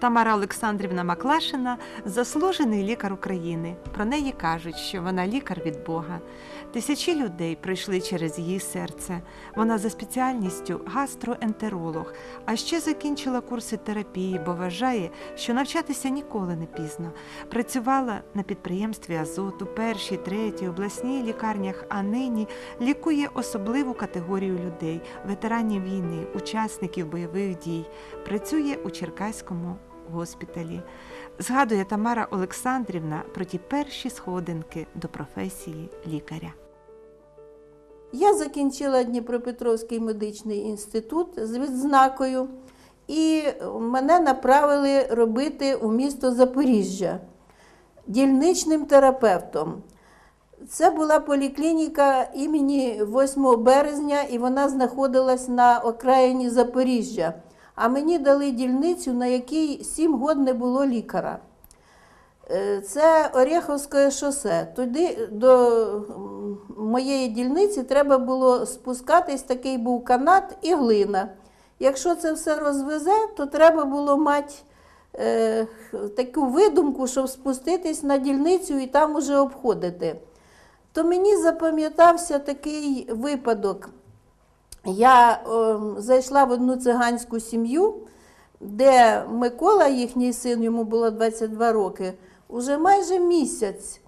Тамара Олександрівна Маклашина заслужений лікар України. Про неї кажуть, що вона лікар від Бога. Тисячі людей пройшли через її серце. Вона за спеціальністю гастроентеролог, а ще закінчила курси терапії, бо вважає, що навчатися ніколи не пізно. Працювала на підприємстві Азоту, першій, третій, обласній лікарнях, а нині лікує особливу категорію людей, ветеранів війни, учасників бойових дій. Працює у Черкаському госпіталі. Згадує Тамара Олександрівна про ті перші сходинки до професії лікаря. Я закінчила Дніпропетровський медичний інститут з відзнакою, і мене направили робити у місто Запоріжжя дільничним терапевтом. Це була поліклініка імені 8 березня, і вона знаходилась на окраїні Запоріжжя. А мені дали дільницю, на якій 7 років не було лікаря. Е, Це Орєховське шосе. Туди до моєї дільниці треба було спускатись, такий був канат і глина. Якщо це все розвезе, то треба було мати е, таку видумку, щоб спуститись на дільницю і там уже обходити. То мені запам'ятався такий випадок. Я е, зайшла в одну циганську сім'ю, де Микола, їхній син, йому було 22 роки, уже майже місяць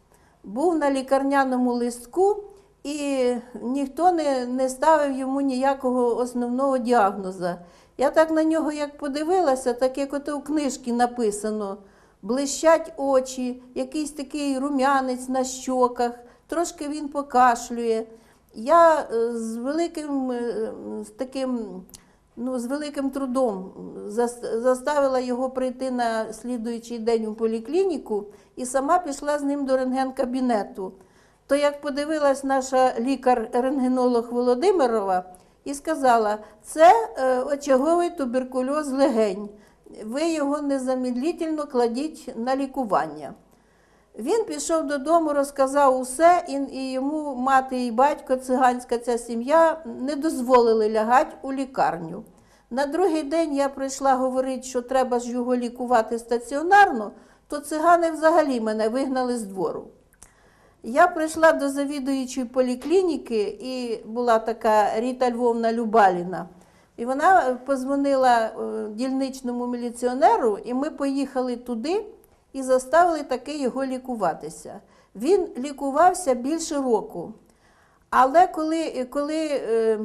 був на лікарняному листку, і ніхто не, не ставив йому ніякого основного діагноза. Я так на нього як подивилася, так як ото у книжці написано: блищать очі, якийсь такий рум'янець на щоках, трошки він покашлює. Я е, з великим е, з таким, ну, з великим трудом заставила його прийти на слідуючий день у поліклініку і сама пішла з ним до рентген-кабінету. То як подивилась наша лікар-рентгенолог Володимирова і сказала, це е, очаговий туберкульоз легень. Ви його незамедлительно кладіть на лікування. Він пішов додому, розказав усе, і, і йому мати і батько, циганська ця сім'я не дозволили лягати у лікарню. На другий день я прийшла говорити, що треба ж його лікувати стаціонарно, то цигани взагалі мене вигнали з двору. Я прийшла до завідуючої поліклініки, і була така Ріта Львовна Любаліна. І вона позвонила е, дільничному міліціонеру, і ми поїхали туди і заставили таки його лікуватися. Він лікувався більше року. Але коли, коли е,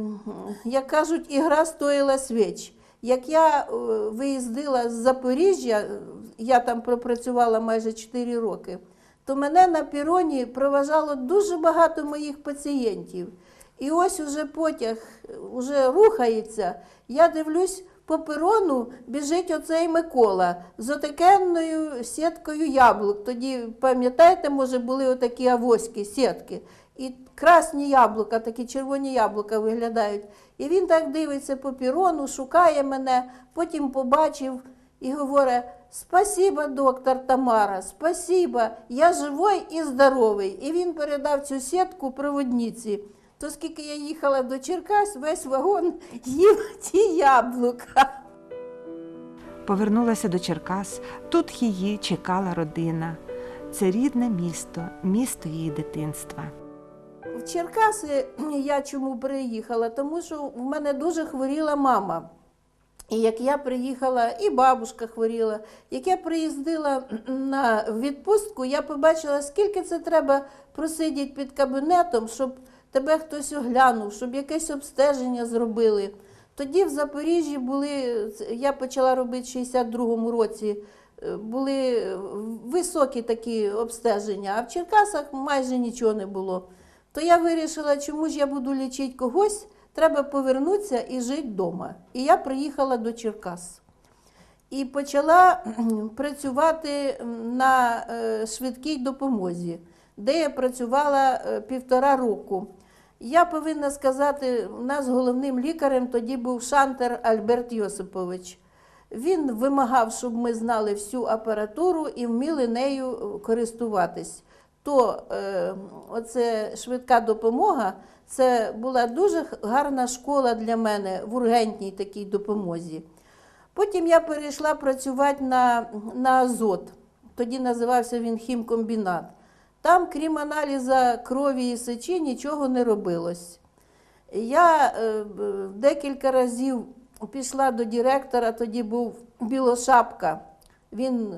як кажуть, ігра стоїла свіч. Як я е, виїздила з Запоріжжя, я там пропрацювала майже 4 роки, то мене на піроні проважало дуже багато моїх пацієнтів. І ось уже потяг уже рухається. Я дивлюсь, по перону біжить оцей Микола з отакенною сіткою яблук. Тоді, пам'ятаєте, може, були отакі авоськи, сітки. І красні яблука, такі червоні яблука виглядають. І він так дивиться по пірону, шукає мене, потім побачив і говорить: Спасіба, доктор Тамара, спасіба, я живий і здоровий. І він передав цю сітку проводниці. То скільки я їхала до Черкас, весь вагон їв ті яблука. Повернулася до Черкас. Тут її чекала родина. Це рідне місто, місто її дитинства. В Черкаси я чому приїхала? Тому що в мене дуже хворіла мама. І як я приїхала, і бабушка хворіла. Як я приїздила на відпустку, я побачила, скільки це треба просидіти під кабінетом, щоб тебе хтось оглянув, щоб якесь обстеження зробили. Тоді в Запоріжжі були, я почала робити в 62-му році, е, були високі такі обстеження, а в Черкасах майже нічого не було. То я вирішила, чому ж я буду лічити когось, треба повернутися і жити вдома. І я приїхала до Черкас. І почала працювати на е, швидкій допомозі, де я працювала е, півтора року. Я повинна сказати, у нас головним лікарем тоді був Шантер Альберт Йосипович. Він вимагав, щоб ми знали всю апаратуру і вміли нею користуватись. То е, оце швидка допомога це була дуже гарна школа для мене в ургентній такій допомозі. Потім я перейшла працювати на, на азот. Тоді називався він хімкомбінат. Там, крім аналізу крові і сечі, нічого не робилось. Я е, декілька разів пішла до директора, тоді був Білошапка. Він, е,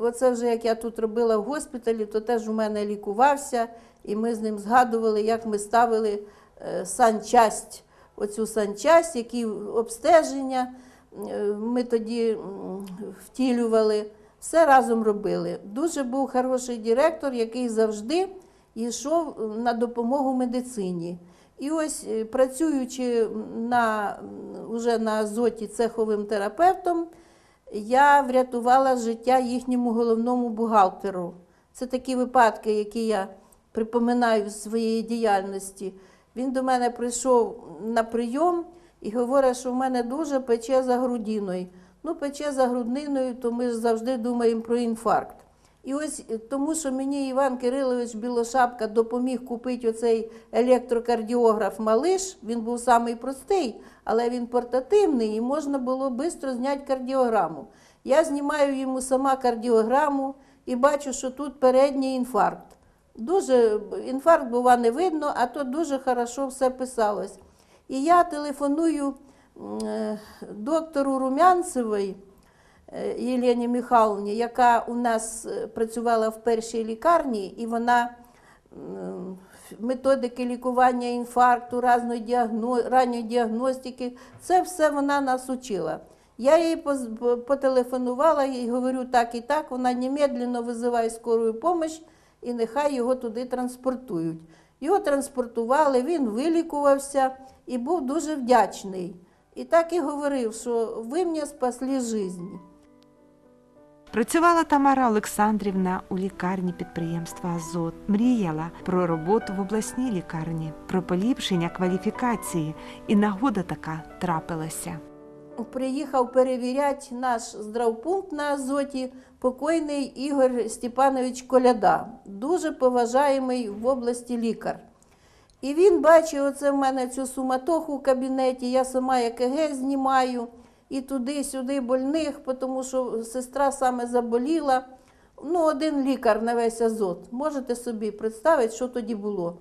оце вже як я тут робила в госпіталі, то теж у мене лікувався, і ми з ним згадували, як ми ставили е, санчасть, оцю санчасть, які обстеження ми тоді втілювали, все разом робили. Дуже був хороший директор, який завжди йшов на допомогу медицині. І ось е, працюючи на, уже на азоті цеховим терапевтом, я врятувала життя їхньому головному бухгалтеру. Це такі випадки, які я припоминаю з своєї діяльності. Він до мене прийшов на прийом і говорить, що в мене дуже пече за грудиною. Ну, пече за грудниною, то ми завжди думаємо про інфаркт. І ось е, тому, що мені Іван Кирилович Білошапка допоміг купити оцей електрокардіограф Малиш, він був самий простий, але він портативний і можна було швидко зняти кардіограму. Я знімаю йому сама кардіограму і бачу, що тут передній інфаркт. Дуже інфаркт, бува, не видно, а то дуже хорошо все писалось. І я телефоную доктору Румянцевій, е, Єлені Михайловні, яка у нас е, працювала в першій лікарні, і вона методики лікування інфаркту, разної діагно- ранньої діагностики, це все вона нас учила. Я їй потелефонувала і говорю так і так, вона немедленно визиває скорую допомогу і нехай його туди транспортують. Його транспортували, він вилікувався і був дуже вдячний. І так і говорив, що ви мені спасли життя. Працювала Тамара Олександрівна у лікарні підприємства Азот. Мріяла про роботу в обласній лікарні, про поліпшення кваліфікації, і нагода така трапилася. Приїхав перевіряти наш здравпункт на Азоті покойний Ігор Степанович Коляда, дуже поважаємий в області лікар. І він бачив оце в мене цю суматоху в кабінеті, я сама ЕКГ знімаю, і туди-сюди больних, тому що сестра саме заболіла. Ну, один лікар на весь азот. Можете собі представити, що тоді було.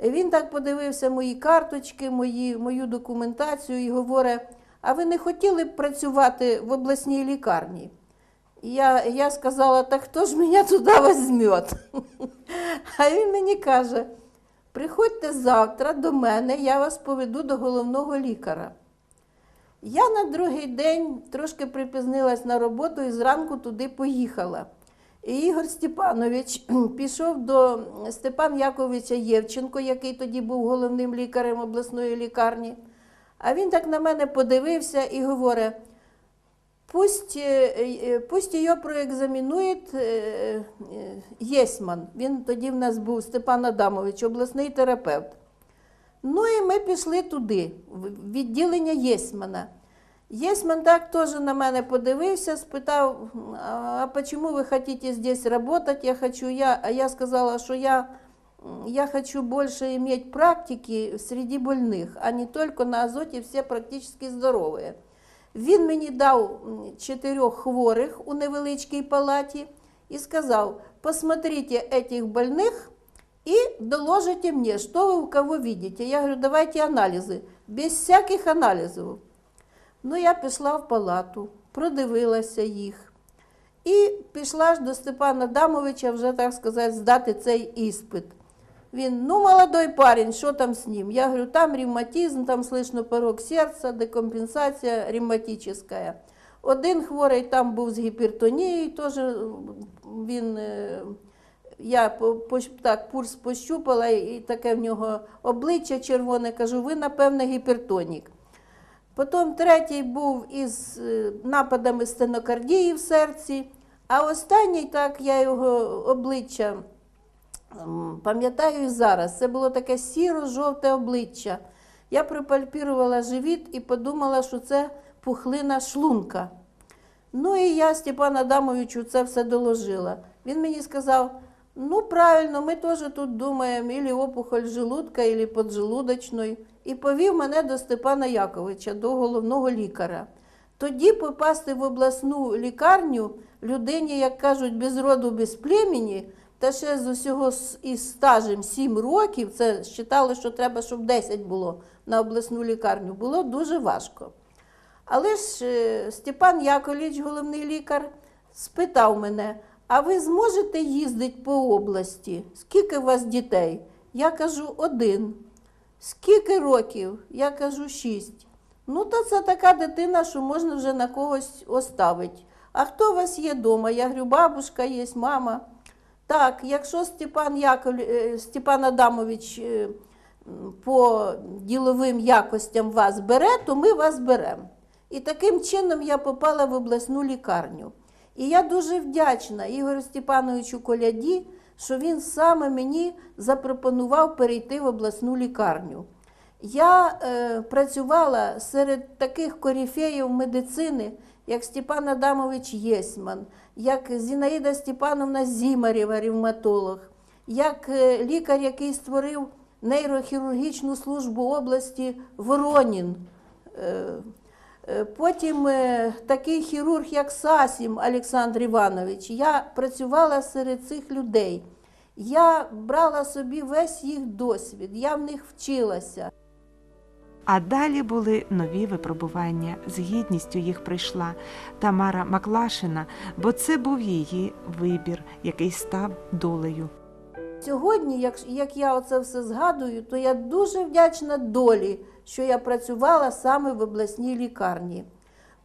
Він так подивився мої карточки, мої, мою документацію і говорить: а ви не хотіли б працювати в обласній лікарні? Я, я сказала, так хто ж мене туди візьме? А він мені каже: приходьте завтра до мене, я вас поведу до головного лікаря. Я на другий день трошки припізнилась на роботу і зранку туди поїхала. І Ігор Степанович пішов до Степан Яковича Євченко, який тоді був головним лікарем обласної лікарні. А він так на мене подивився і говорить: пусть, е, е, пусть її проекзамінує е, Єсман. Він тоді в нас був Степан Адамович, обласний терапевт. Ну і ми пішли туди, в відділення Єсмана. Єсман так теж на мене подивився, спитав, а почему ви хочете здесь працювати? Я хочу, я, а я сказала, що я, я хочу більше иметь практики среди больних, а не тільки на азоті всі практично здорові. Він мені дав м, чотирьох хворих у невеличкій палаті і сказав: посмотрите этих больних и доложите мне, что вы у кого видите. Я говорю, давайте анализы, без всяких аналізів. Ну, я пішла в палату, продивилася їх. І пішла ж до Степана Дамовича вже, так сказати, здати цей іспит. Він, ну, молодой парень, що там з ним? Я говорю, там ревматизм, там слышно порог серця, декомпенсація ревматична. Один хворий там був з гіпертонією, теж він, е, я так пульс пощупала, і таке в нього обличчя червоне, кажу, ви, напевне, гіпертонік. Потім третій був із е, нападами стенокардії в серці, а останній, так я його обличчя пам'ятаю і зараз. Це було таке сіро-жовте обличчя. Я пропальпірувала живіт і подумала, що це пухлина шлунка. Ну і я Степану Адамовичу це все доложила. Він мені сказав: ну правильно, ми теж тут думаємо, ілі опухоль желудка, ілі поджелудочної. І повів мене до Степана Яковича, до головного лікаря. Тоді попасти в обласну лікарню людині, як кажуть, без роду, без племені, та ще з усього із стажем 7 років, це вважали, що треба, щоб 10 було на обласну лікарню, було дуже важко. Але ж е, Степан Яковлевич, головний лікар, спитав мене: а ви зможете їздити по області? Скільки у вас дітей? Я кажу, один. Скільки років? Я кажу, шість. Ну, то це така дитина, що можна вже на когось оставити. А хто у вас є вдома? Я говорю, бабушка є, мама. Так, якщо Степан, Яков... е, Степан Адамович е, по діловим якостям вас бере, то ми вас беремо. І таким чином я попала в обласну лікарню. І я дуже вдячна Ігорю Степановичу Коляді, що він саме мені запропонував перейти в обласну лікарню. Я е, працювала серед таких корифеїв медицини, як Степан Адамович Єсман, як Зінаїда Степановна Зімарєва, ревматолог, як е, лікар, який створив нейрохірургічну службу області Воронін. Е, Е, Потім такий хірург, як Сасім Олександр Іванович. Я працювала серед цих людей. Я брала собі весь їх досвід, я в них вчилася. А далі були нові випробування. З гідністю їх прийшла Тамара Маклашина, бо це був її вибір, який став долею. Сьогодні, як, як я оце все згадую, то я дуже вдячна долі, що я працювала саме в обласній лікарні.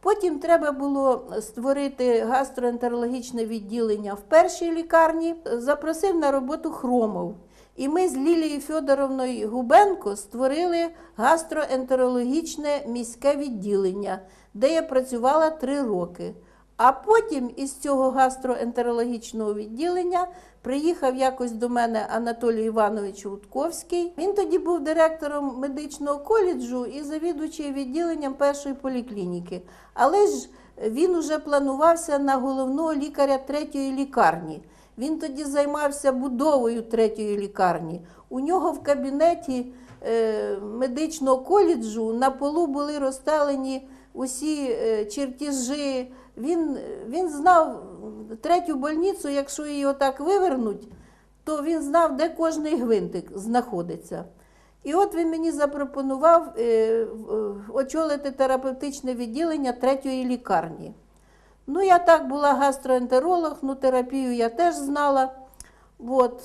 Потім треба було створити гастроентерологічне відділення в першій лікарні. Запросив на роботу хромов. І ми з Лілією Федоровною Губенко створили гастроентерологічне міське відділення, де я працювала три роки. А потім із цього гастроентерологічного відділення приїхав якось до мене Анатолій Іванович Рудковський. Він тоді був директором медичного коледжу і завідувачий відділенням першої поліклініки. Але ж він уже планувався на головного лікаря третьої лікарні. Він тоді займався будовою третьої лікарні. У нього в кабінеті е, медичного коледжу на полу були розстелені усі е, чертежі. Він, він знав третю больницю, якщо її отак вивернуть, то він знав, де кожний гвинтик знаходиться. І от він мені запропонував е, очолити терапевтичне відділення третьої лікарні. Ну, я так була гастроентеролог, ну терапію я теж знала. От.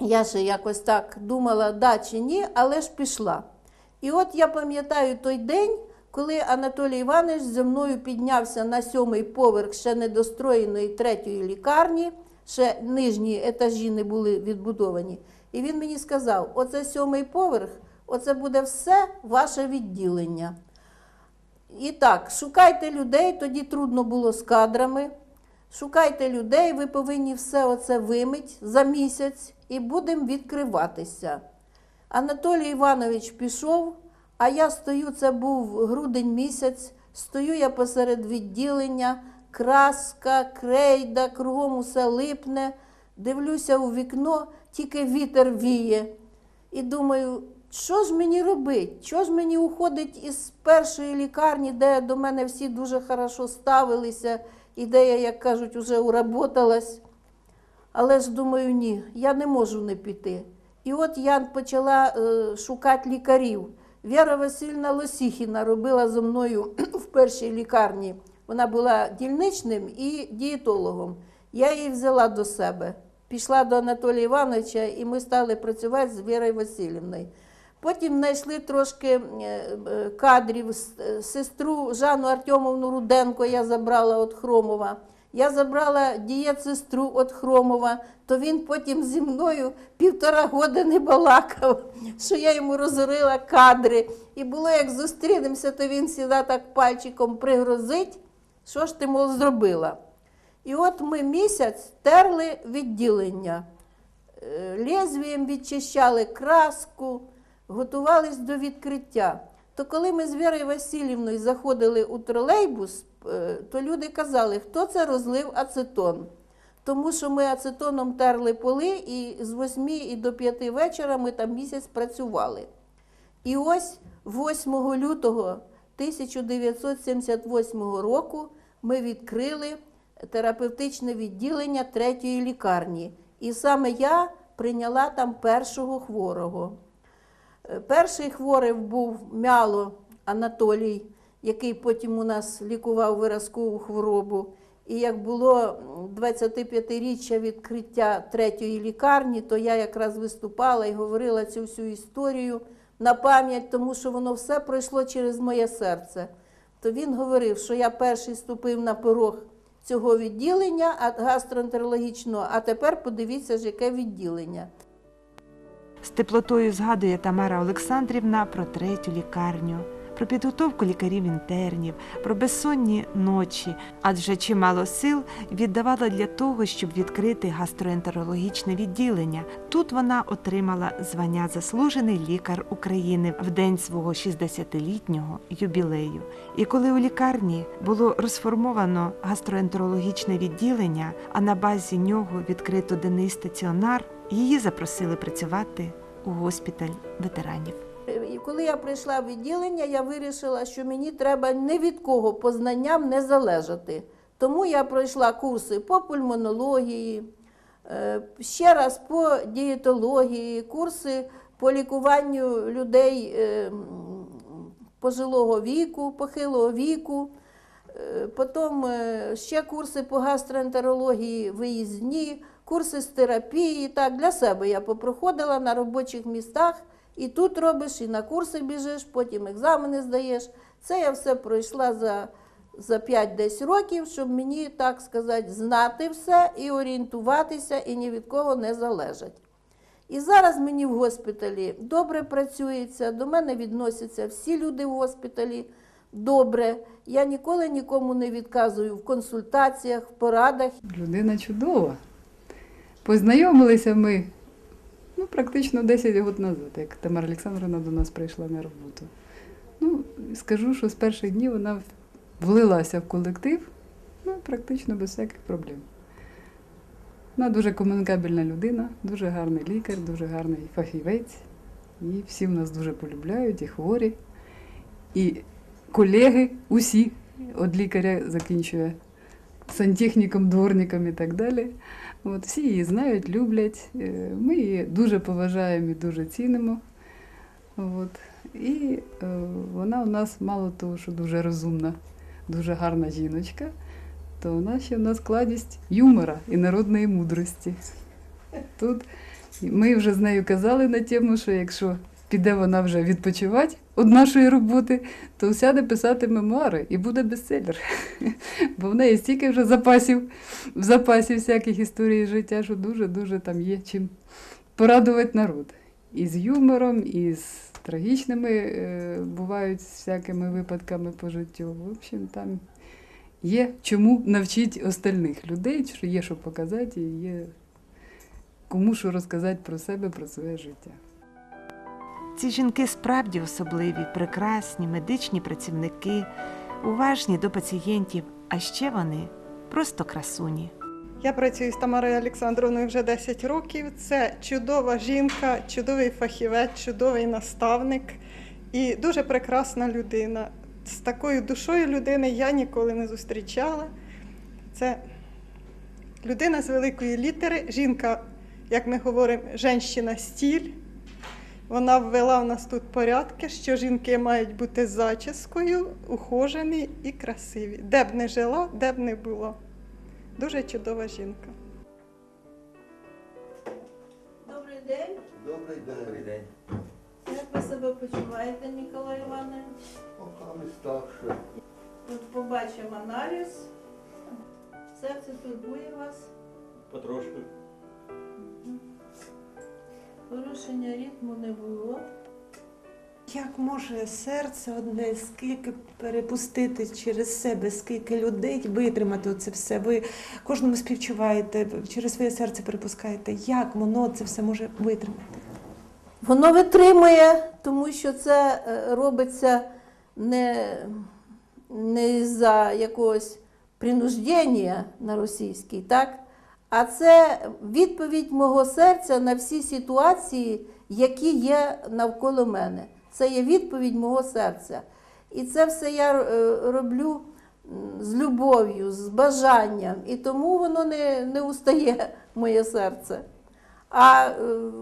Я ще якось так думала, да чи ні, але ж пішла. І от я пам'ятаю той день, коли Анатолій Іванович зі мною піднявся на сьомий поверх ще недостроєної третьої лікарні, ще нижні етажі не були відбудовані. І він мені сказав: оце сьомий поверх, оце буде все ваше відділення. І так, шукайте людей, тоді трудно було з кадрами. Шукайте людей, ви повинні все оце вимить за місяць і будемо відкриватися. Анатолій Іванович пішов, а я стою, це був грудень місяць, стою я посеред відділення, краска, крейда, кругом усе липне, дивлюся у вікно, тільки вітер віє. І думаю, що ж мені робити? Що ж мені уходить із першої лікарні, де до мене всі дуже хорошо ставилися, і де я, як кажуть, уже уработалась. Але ж думаю, ні, я не можу не піти. І от я почала е, шукати лікарів. Віра Васильівна Лосіхіна робила зі мною в першій лікарні. Вона була дільничним і дієтологом. Я її взяла до себе. Пішла до Анатолія Івановича, і ми стали працювати з Вірою Васильівною. Потім знайшли трошки е, е, кадрів. Е, Сестру Жанну Артемовну Руденко я забрала від Хромова. Я забрала дієт-сестру від Хромова, то він потім зі мною півтора години балакав, що я йому розорила кадри. І було, як зустрінемося, то він сюди так пальчиком пригрозить, що ж ти, мов, зробила. І от ми місяць терли відділення. Лезвієм відчищали краску, готувались до відкриття. То коли ми з Вірою Васильівною заходили у тролейбус, е, то люди казали, хто це розлив ацетон. Тому що ми ацетоном терли поли, і з 8 і до 5 вечора ми там місяць працювали. І ось 8 лютого 1978 року ми відкрили терапевтичне відділення третьої лікарні. І саме я прийняла там першого хворого. Е, Перший хворий був мяло Анатолій, який потім у нас лікував виразкову хворобу. І як було 25-річчя відкриття третьої лікарні, то я якраз виступала і говорила цю всю історію на пам'ять, тому що воно все пройшло через моє серце. То він говорив, що я перший ступив на порог цього відділення гастроентерологічного, а тепер подивіться ж, яке відділення. З теплотою згадує Тамара Олександрівна про третю лікарню, про підготовку лікарів-інтернів, про безсонні ночі, адже чимало сил віддавала для того, щоб відкрити гастроентерологічне відділення. Тут вона отримала звання заслужений лікар України в день свого 60-літнього юбілею. І коли у лікарні було розформовано гастроентерологічне відділення, а на базі нього відкрито денний стаціонар, її запросили працювати у госпіталь ветеранів. І коли я прийшла в відділення, я вирішила, що мені треба ні від кого по знанням не залежати. Тому я пройшла курси по пульмонології, е, ще раз по дієтології, курси по лікуванню людей е, пожилого віку, похилого віку. Е, Потім е, ще курси по гастроентерології виїзні, курси з терапії. Так, для себе я попроходила на робочих містах. І тут робиш, і на курси біжиш, потім екзамени здаєш. Це я все пройшла за, за 5-10 років, щоб мені, так сказати, знати все і орієнтуватися, і ні від кого не залежать. І зараз мені в госпіталі добре працюється, до мене відносяться всі люди в госпіталі добре. Я ніколи нікому не відказую в консультаціях, в порадах. Людина чудова. Познайомилися ми ну, практично 10 років назад, як Тамара Олександровна до нас прийшла на роботу. Ну, скажу, що з перших днів вона влилася в колектив, ну, практично без всяких проблем. Вона дуже комунікабельна людина, дуже гарний лікар, дуже гарний фахівець. І всі в нас дуже полюбляють, і хворі, і колеги усі від лікаря закінчує сантехніком, дворником і так далі. От, всі її знають, люблять. Е, Ми її дуже поважаємо і дуже цінимо. От. І е, вона у нас мало того, що дуже розумна, дуже гарна жіночка, то вона ще в нас кладість юмора і народної мудрості. Тут ми вже з нею казали на тему, що якщо піде вона вже відпочивати від нашої роботи, то сяде писати мемуари і буде бестселер. Бо в неї стільки вже запасів, в запасі всяких історій життя, що дуже-дуже там є чим порадувати народ. І з юмором, і з трагічними е, бувають всякими випадками по життю. В общем, там є чому навчити остальних людей, що є що показати, і є кому що розказати про себе, про своє життя. Ці жінки справді особливі, прекрасні, медичні працівники, уважні до пацієнтів, а ще вони просто красуні. Я працюю з Тамарою Олександровною вже 10 років. Це чудова жінка, чудовий фахівець, чудовий наставник і дуже прекрасна людина. З такою душою людини я ніколи не зустрічала. Це людина з великої літери, жінка, як ми говоримо, женщина стіль. Вона ввела в нас тут порядки, що жінки мають бути з зачіскою, ухожені і красиві. Де б не жила, де б не була. Дуже чудова жінка. Добрий день. Добрий день. Добрий день. Як ви себе почуваєте, Ніколай Іванович? Поки ми старше. Тут побачимо аналіз. Серце турбує вас. Потрошку. Порушення ритму не було. Як може серце одне скільки перепустити через себе, скільки людей витримати це все? Ви кожному співчуваєте, через своє серце перепускаєте. Як воно це все може витримати? Воно витримує, тому що це е, робиться не, не за якогось принуждення на російський, так? А це відповідь мого серця на всі ситуації, які є навколо мене. Це є відповідь мого серця. І це все я е, роблю з любов'ю, з бажанням. І тому воно не, не устає, моє серце. А е,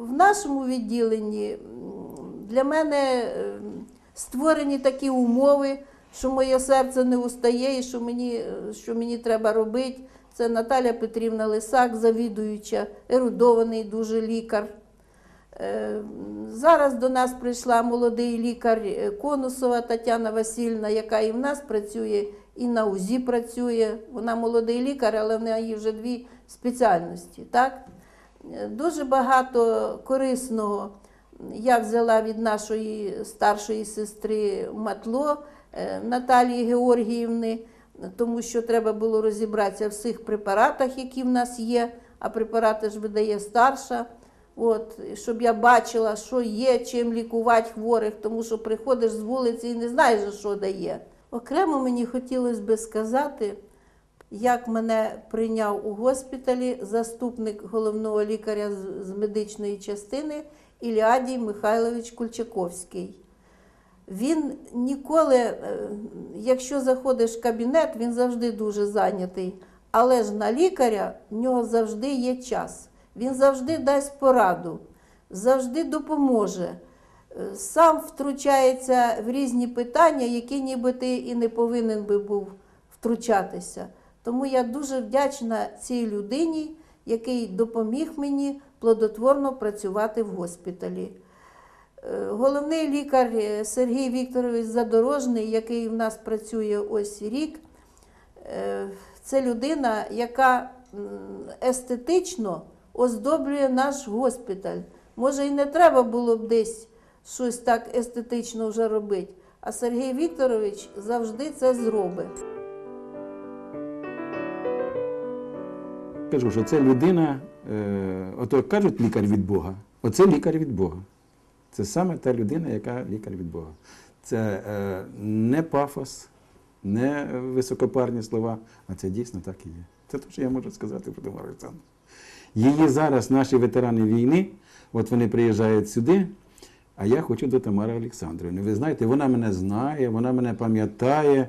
в нашому відділенні для мене е, створені такі умови, що моє серце не устає і що мені, що мені треба робити. Це Наталя Петрівна Лисак, завідуюча, ерудований дуже лікар. Е, Зараз до нас прийшла молодий лікар е, Конусова Тетяна Васильівна, яка і в нас працює, і на УЗІ працює. Вона молодий лікар, але в неї вже дві спеціальності. Так? Е, Дуже багато корисного я взяла від нашої старшої сестри Матло Наталії Георгіївни, тому що треба було розібратися в всіх препаратах, які в нас є, а препарати ж видає старша. От, щоб я бачила, що є, чим лікувати хворих, тому що приходиш з вулиці і не знаєш, що дає. Окремо мені хотілося би сказати, як мене прийняв у госпіталі заступник головного лікаря з- медичної частини Іліадій Михайлович Кульчаковський. Він ніколи, е, якщо заходиш в кабінет, він завжди дуже зайнятий. Але ж на лікаря в нього завжди є час. Він завжди дасть пораду, завжди допоможе. Е, Сам втручається в різні питання, які ніби ти і не повинен би був втручатися. Тому я дуже вдячна цій людині, який допоміг мені плодотворно працювати в госпіталі. Головний лікар е, Сергій Вікторович Задорожний, який в нас працює ось рік, е, це людина, яка естетично оздоблює наш госпіталь. Може, і не треба було б десь щось так естетично вже робити, а Сергій Вікторович завжди це зробить. Кажу, що це людина, е, ото кажуть лікар від Бога, оце лікар від Бога. Це саме та людина, яка лікар від Бога. Це е, не пафос, не високопарні слова, а це дійсно так і є. Це те, що я можу сказати про Тамару Олександрівну. Її зараз наші ветерани війни, от вони приїжджають сюди, а я хочу до Тамари Олександрівни. Ви знаєте, вона мене знає, вона мене пам'ятає.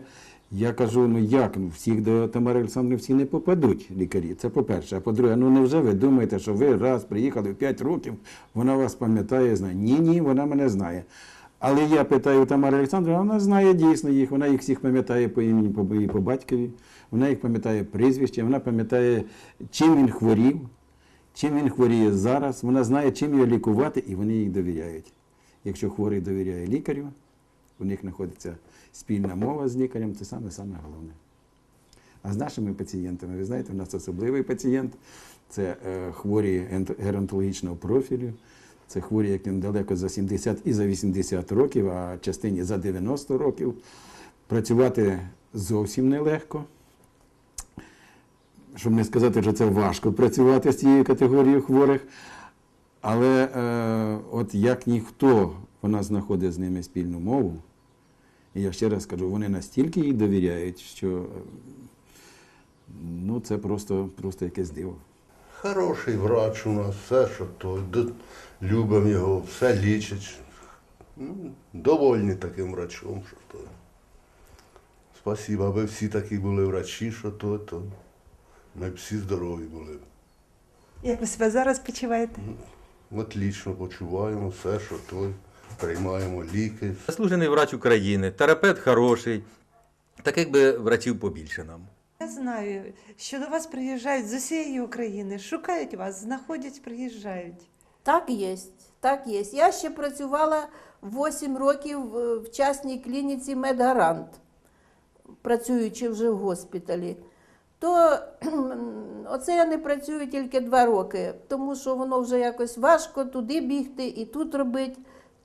Я кажу, ну як, ну всіх до Тамари Олександрівни всі не попадуть лікарі. Це по-перше. А по-друге, ну невже ви думаєте, що ви раз приїхали в 5 років, вона вас пам'ятає, знає? Ні, ні, вона мене знає. Але я питаю Тамари Олександрівни, вона знає дійсно їх, вона їх всіх пам'ятає по імені по, по батькові, вона їх пам'ятає прізвище, вона пам'ятає, чим він хворів, чим він хворіє зараз, вона знає, чим його лікувати, і вони їй довіряють. Якщо хворий довіряє лікарю, у них знаходиться спільна мова з лікарем, це саме саме головне. А з нашими пацієнтами, ви знаєте, у нас особливий пацієнт це е, хворі геронтологічного профілю, це хворі, яким далеко за 70 і за 80 років, а частині за 90 років. Працювати зовсім нелегко. Щоб не сказати, що це важко працювати з цією категорією хворих. Але е, от як ніхто вона знаходить з ними спільну мову, і я ще раз кажу, вони настільки їй довіряють, що е, ну, це просто, просто якесь диво. Хороший врач у нас, все, що той, любимо його, все лічить. Ну, довольні таким врачом, що то. Спасибо, аби всі такі були врачі, що то, то ми б всі здорові були. Як ви себе зараз почуваєте? Отлично почуваємо все, що той, приймаємо ліки. Заслужений врач України, терапевт хороший. Таких би врачів побільше нам. Я знаю, що до вас приїжджають з усієї України, шукають вас, знаходять, приїжджають. Так є, так є. Я ще працювала 8 років в в частній клініці Медгарант, працюючи вже в госпіталі. То оце я не працюю тільки 2 роки, тому що воно вже якось важко туди бігти і тут робити.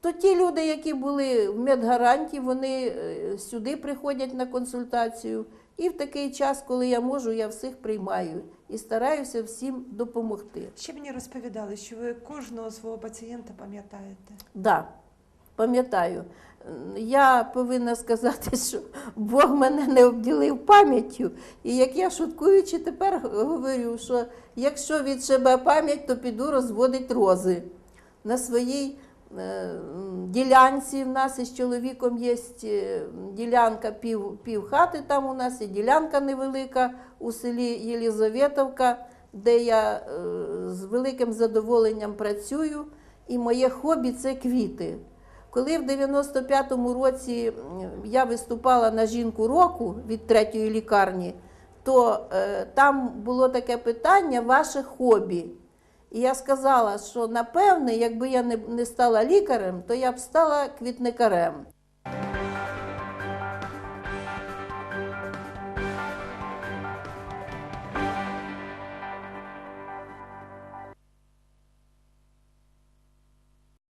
То ті люди, які були в медгаранті, вони е, сюди приходять на консультацію. І в такий час, коли я можу, я всіх приймаю і стараюся всім допомогти. Ще мені розповідали, що ви кожного свого пацієнта пам'ятаєте. Да, пам'ятаю. Я повинна сказати, що Бог мене не обділив пам'яттю. І як я шуткуючи тепер говорю, що якщо відшибе пам'ять, то піду розводить рози. На своїй ділянці. В нас із чоловіком є е, ділянка пів, пів хати. Там у нас є ділянка невелика у селі Єлізаветовка, де я е, з великим задоволенням працюю. І моє хобі це квіти. Коли в 95-му році я виступала на жінку року від третьої лікарні, то е, там було таке питання ваше хобі. І я сказала, що напевне, якби я не, стала лікарем, то я б стала квітникарем.